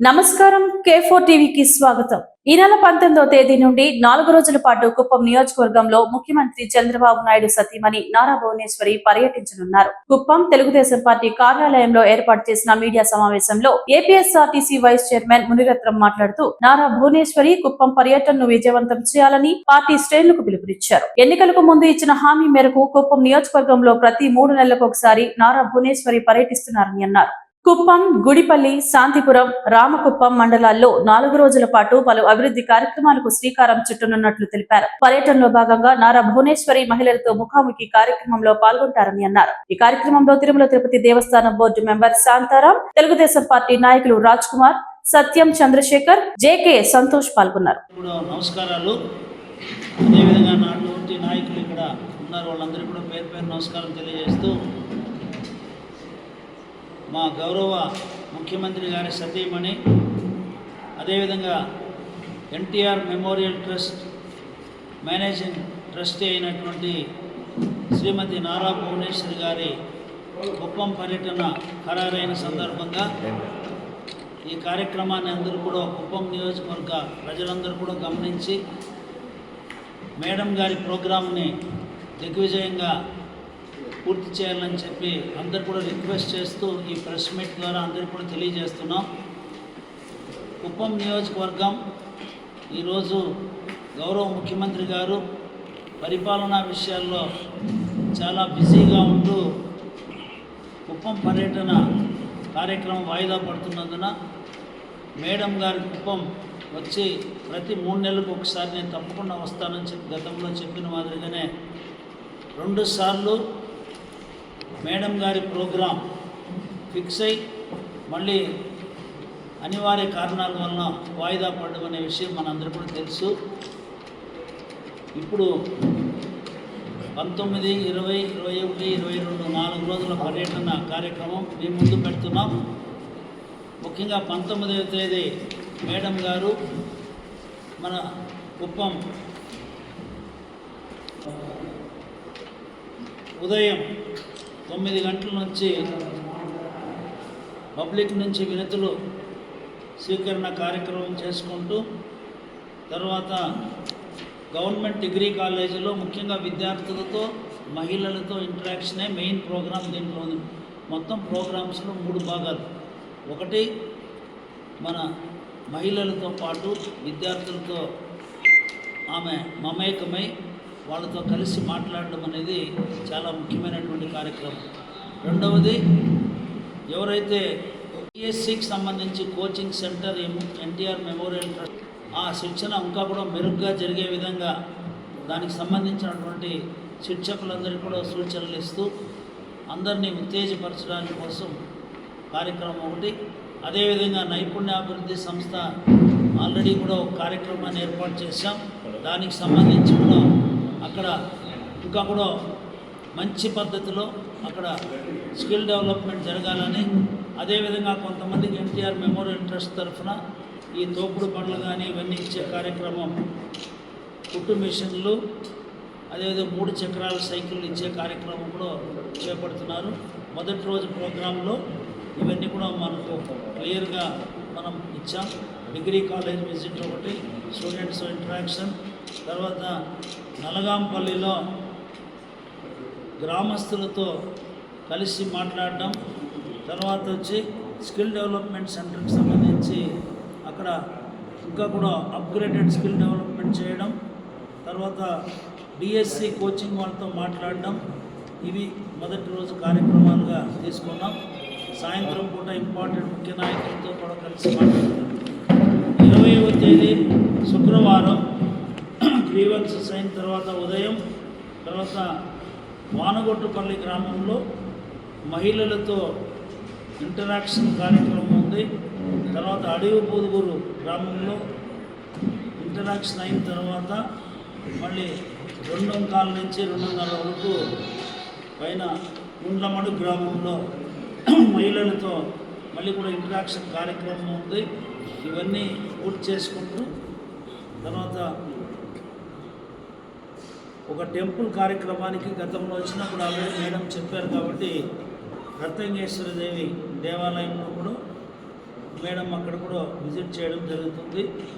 నమస్కారం కేఫోర్ టీవీకి స్వాగతం. ఈ నెల పంతొమ్మిదవ తేదీ నుండి నాలుగు రోజుల పాటు కుప్పం నియోజకవర్గంలో ముఖ్యమంత్రి చంద్రబాబు నాయుడు సతీమణి నారా భువనేశ్వరి పర్యటించనున్నారు. కుప్పం తెలుగుదేశం పార్టీ కార్యాలయంలో ఏర్పాటు చేసిన మీడియా సమావేశంలో ఏపీఎస్ఆర్టీసీ వైస్ చైర్మన్ మునిరత్నం మాట్లాడుతూ నారా భువనేశ్వరి కుప్పం పర్యటనను విజయవంతం చేయాలని పార్టీ శ్రేణులకు పిలుపునిచ్చారు. ఎన్నికలకు ముందు ఇచ్చిన హామీ మేరకు కుప్పం నియోజకవర్గంలో ప్రతి మూడు నెలలకు ఒకసారి నారా భువనేశ్వరి పర్యటిస్తున్నారని అన్నారు. కుప్పం గుడిపల్లి శాంతిపురం రామకుప్పం మండలాల్లో నాలుగు రోజుల పాటు పలు అభివృద్ధి కార్యక్రమాలకు శ్రీకారం చుట్టనున్నట్లు తెలిపారు. పర్యటనలో భాగంగా నారా భువనేశ్వరి మహిళలతో ముఖాముఖి కార్యక్రమంలో పాల్గొంటారని అన్నారు. ఈ కార్యక్రమంలో Tirumala Tirupati Devasthanam board member Shantaram Telugu Desam party నాయకులు రాజ్ కుమార్ సత్యం చంద్రశేఖర్ జేకే సంతోష్ పాల్గొన్నారు. నమస్కారాలు. అదేవిధంగా నాయకులు ఇక్కడ ఉన్నారు. వాళ్ళందరికీ కూడా పేరు పేరు నమస్కారం తెలియజేస్తూ మా గౌరవ ముఖ్యమంత్రి గారి సతీమణి అదేవిధంగా NTR memorial trust managing trustee అయినటువంటి శ్రీమతి నారా భువనేశ్వరి గారి కుప్పం పర్యటన ఖరారైన సందర్భంగా ఈ కార్యక్రమాన్ని అందరూ కూడా కుప్పం నియోజకవర్గ ప్రజలందరూ కూడా గమనించి మేడం గారి ప్రోగ్రామ్ని దిగ్విజయంగా పూర్తి చేయాలని చెప్పి అందరు కూడా రిక్వెస్ట్ చేస్తూ ఈ ప్రెస్ మీట్ ద్వారా అందరు కూడా తెలియజేస్తున్నాం. కుప్పం నియోజకవర్గం ఈరోజు గౌరవ ముఖ్యమంత్రి గారు పరిపాలనా విషయాల్లో చాలా బిజీగా ఉంటూ కుప్పం పర్యటన కార్యక్రమం వాయిదా పడుతున్నందున మేడం గారి కుప్పం వచ్చి ప్రతి మూడు నెలలకు ఒకసారి నేను తప్పకుండా వస్తానని చెప్పి గతంలో చెప్పిన మాదిరిగానే రెండుసార్లు మేడం గారి ప్రోగ్రాం ఫిక్స్ అయి మళ్ళీ అనివార్య కారణాల వలన వాయిదా పడడం అనే విషయం మనందరూ కూడా తెలుసు. ఇప్పుడు పంతొమ్మిది ఇరవై ఇరవై ఒకటి ఇరవై రెండు నాలుగు రోజుల పర్యటన కార్యక్రమం మీ ముందు పెడుతున్నాం. ముఖ్యంగా పంతొమ్మిదవ తేదీ మేడం గారు మన కుప్పం ఉదయం తొమ్మిది గంటల నుంచి పబ్లిక్ నుంచి వినతులు స్వీకరణ కార్యక్రమం చేసుకుంటూ తర్వాత గవర్నమెంట్ డిగ్రీ కాలేజీలో ముఖ్యంగా విద్యార్థులతో మహిళలతో ఇంటరాక్షనే మెయిన్ ప్రోగ్రామ్ దీంట్లో ఉంది. మొత్తం ప్రోగ్రామ్స్లో మూడు భాగాలు. ఒకటి మన మహిళలతో పాటు విద్యార్థులతో ఆమె మమేకమై వాళ్ళతో కలిసి మాట్లాడడం అనేది చాలా ముఖ్యమైనటువంటి కార్యక్రమం. రెండవది ఎవరైతే ఈఎస్సికి సంబంధించి coaching centre NTR memorial trust ఆ శిక్షణ ఇంకా కూడా మెరుగ్గా జరిగే విధంగా దానికి సంబంధించినటువంటి శిక్షకులందరికీ కూడా సూచనలు ఇస్తూ అందరినీ ఉత్తేజపరచడానికి కోసం కార్యక్రమం ఒకటి. అదేవిధంగా నైపుణ్యాభివృద్ధి సంస్థ ఆల్రెడీ కూడా ఒక కార్యక్రమాన్ని ఏర్పాటు చేశాం. దానికి సంబంధించి కూడా అక్కడ ఇంకా కూడా మంచి పద్ధతిలో అక్కడ స్కిల్ డెవలప్మెంట్ జరగాలని అదేవిధంగా కొంతమందికి ఎన్టీఆర్ మెమోరియల్ ట్రస్ట్ తరఫున ఈ తోపుడు పనులు కానీ ఇవన్నీ ఇచ్చే కార్యక్రమం కుట్టు మిషన్లు అదేవిధంగా మూడు చక్రాల సైకిళ్ళు ఇచ్చే కార్యక్రమం కూడా చేపడుతున్నారు. మొదటి రోజు ప్రోగ్రాంలో ఇవన్నీ కూడా మనకు క్లియర్గా మనం ఇచ్చాం. డిగ్రీ కాలేజ్ విజిట్ ఒకటి స్టూడెంట్స్ ఇంటరాక్షన్ తర్వాత నలగాంపల్లిలో గ్రామస్తులతో కలిసి మాట్లాడడం తర్వాత వచ్చి స్కిల్ డెవలప్మెంట్ సెంటర్కి సంబంధించి అక్కడ ఇంకా కూడా అప్గ్రేడెడ్ స్కిల్ డెవలప్మెంట్ చేయడం తర్వాత డిఎస్సి కోచింగ్ వాళ్ళతో మాట్లాడడం ఇవి మొదటి రోజు కార్యక్రమాలుగా తీసుకున్నాం. సాయంత్రం పూట ఇంపార్టెంట్ ముఖ్య నాయకులతో కూడా కలిసి మాట్లాడతాం. ఇరవైవ తేదీ శుక్రవారం. గ్రీవెన్సెస్ అయిన తర్వాత ఉదయం తర్వాత వానగొట్టుపల్లి గ్రామంలో మహిళలతో ఇంటరాక్షన్ కార్యక్రమం ఉంది. తర్వాత అడవి పోదుగురు గ్రామంలో ఇంటరాక్షన్ అయిన తర్వాత మళ్ళీ రెండు కాల నుంచి రెండున్నర వరకు పైన గుండ్లమడు గ్రామంలో మహిళలతో మళ్ళీ కూడా ఇంటరాక్షన్ కార్యక్రమం ఉంది. ఇవన్నీ పూర్తి చేసుకుంటూ తర్వాత ఒక టెంపుల్ కార్యక్రమానికి గతంలో వచ్చినప్పుడు ఆల్రెడీ మేడం చెప్పారు కాబట్టి రత్నంగేశ్వర దేవి దేవాలయంలో కూడా మేడం అక్కడ కూడా విజిట్ చేయడం జరుగుతుంది.